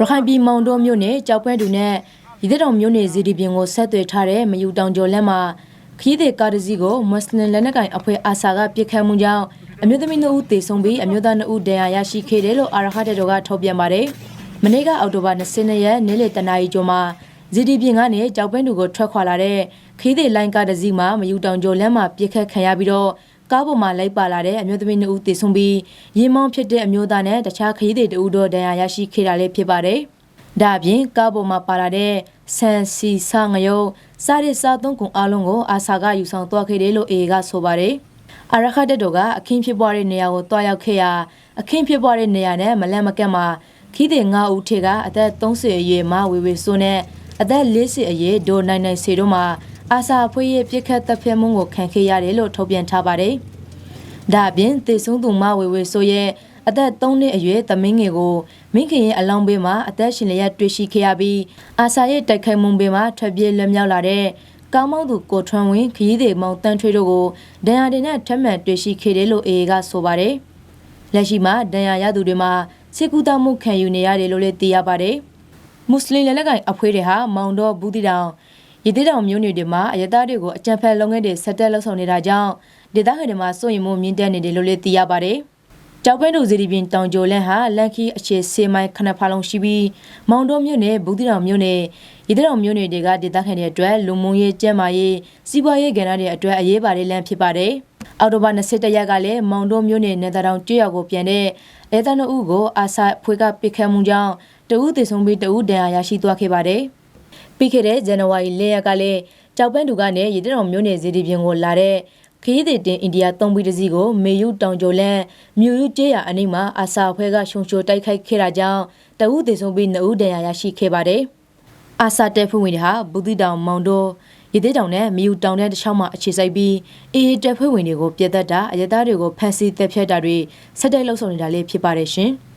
ရခိုင်ပြည်မောင်တော်မြို့နယ်ကြောက်ပွဲတူနဲ့ရည်တဲ့တော်မြို့နယ်ဇီဒီပြင်ကိုဆက်သွယ်ထားတဲ့မယူတောင်ကျော်လက်မှာခီးတဲ့ကားတစ်စီးကိုမွတ်စလင်လက်နက်ကိုင်အဖွဲ့အာဆာကပြစ်ခတ်မှုကြောင့်အမျိုးသမီး2ဦးသေဆုံးပြီးအမျိုးသား2ဦးဒဏ်ရာရရှိခဲ့တယ်လို့အာရခတဲ့တော်ကထုတ်ပြန်ပါတယ်။မနေ့ကအောက်တိုဘာ22ရက်နေ့လယ်တနာရီကျော်မှာဇီဒီပြင်ကနေကြောက်ပွဲတူကိုထွက်ခွာလာတဲ့ခီးတဲ့လိုင်းကားတစ်စီးမှာမယူတောင်ကျော်လက်မှာပြစ်ခတ်ခံရပြီးတော့ ကားပေါ်မှာလိုက်ပါလာတဲ့အမျိုးသမီး2ဦးသေဆုံးပြီးရင်မောင်းဖြစ်တဲ့အမျိုးသားနဲ့တခြားခရီးသည်2ဦးတို့ဒဏ်ရာရရှိခဲ့တာလည်းဖြစ်ပါတယ်။ဒါအပြင်ကားပေါ်မှာပါလာတဲ့ဆန်စီဆာငယုံစားတဲ့စားသုံးကုန်အလုံးကိုအာဆာကယူဆောင်သွားခဲ့တယ်လို့အေကဆိုပါတယ်။အာရခတ်တက်တော်ကအခင်းဖြစ်ပွားတဲ့နေရာကိုတွားရောက်ခဲ့ရာအခင်းဖြစ်ပွားတဲ့နေရာနဲ့မလန့်မကန့်မှာခီးတဲ့9ဦးထေကအသက်30အရွယ်မဝေဝေစိုးနဲ့အသက်40အရွယ်ဒိုနိုင်နိုင်စီတို့မှာ အာဆာအဖွဲ့ရဲ့ပြစ်ခတ်တပ်ဖြတ်မှုကိုခံခဲ့ရတယ်လို့ထုတ်ပြန်ထားပါတယ်။ဒါအပြင်သေဆုံးသူမဝေဝေဆိုရဲ့အသက်3နှစ်အရွယ်သမင်းငယ်ကိုမိခင်ရဲ့အလောင်းဘေးမှာအသက်ရှင်လျက်တွေ့ရှိခဲ့ရပြီးအာဆာရဲ့တိုက်ခိုက်မှုဘေးမှာထွက်ပြေးလွတ်မြောက်လာတဲ့ကောင်းမောင်းသူကိုထွန်းဝင်းခရီးသည်မောင်တန်းထွေးတို့ကိုဒဏ်ရာတွေနဲ့ထပ်မံတွေ့ရှိခဲ့တယ်လို့အေကဆိုပါတယ်။လက်ရှိမှာဒဏ်ရာရသူတွေမှာစေကူတာမှုခံယူနေရတယ်လို့လည်းသိရပါတယ်။မွတ်စလင်လက်နက်ကိုင်အဖွဲ့တွေဟာမောင်တော်ဘူးတီတောင် ရည်သေးတောင်မျိုးနွယ်တွေမှာအရသားတွေကိုအကြံဖက်လုပ်ငန်းတွေဆက်တက်လှုပ်ဆောင်နေတာကြောင့်ဒေသခံတွေမှာစိုးရိမ်မှုမြင့်တက်နေတယ်လို့လည်းသိရပါတယ်။ကြောက်ပဲတို့စီဒီပင်တောင်ကျော်လန်းဟာလန်ခီအခြေဆေးမိုင်းခဏဖာလုံးရှိပြီးမောင်တော်မြို့နယ်ဘူးတီတောင်မြို့နယ်ရည်သေးတောင်မြို့နယ်တွေကဒေသခံတွေအတွက်လူမှုရေးကျန်းမာရေးစီးပွားရေးကဏ္ဍတွေအတွက်အရေးပါတဲ့လမ်းဖြစ်ပါတယ်။အောက်တိုဘာ21ရက်ကလည်းမောင်တော်မြို့နယ်နယ်တောင်ကျွရောက်ကိုပြန်တဲ့အဲတနအုပ်ကိုအာဆာဖွေကပစ်ခတ်မှုကြောင့်တဦးသေဆုံးပြီးတဦးဒဏ်ရာရရှိသွားခဲ့ပါတယ်။ ပြီးခဲ့တဲ့ဇန်နဝါရီလရက်ကလည်းကြောက်ပန်းတူကနေရည်တော်မြို့နယ်ဇီဒီပြင်ကိုလာတဲ့ခရီးသည်တင်အိန္ဒိယသုံးပြီးတစီကိုမေယူတောင်ကျော်လန်းမြူယူကျေးရအနိမ့်မှာအာဆာဖွဲ့ကရှုံချိုတိုက်ခိုက်ခဲ့တာကြောင့်တဦးသေဆုံးပြီးနှစ်ဦးဒဏ်ရာရရှိခဲ့ပါတယ်။အာဆာတဲဖွဲ့ဝင်တွေဟာဘူးတိတောင်မောင်တော်ရည်သေးတောင်နဲ့မယူတောင်တဲ့တစ်ချောင်းမှာအခြေစိုက်ပြီးအေးတက်ဖွဲ့ဝင်တွေကိုပြတ်သက်တာအရသားတွေကိုဖမ်းဆီးတပ်ဖြတ်တာတွေဆက်တိုက်လှုပ်ဆောင်နေတာလေးဖြစ်ပါတယ်ရှင်။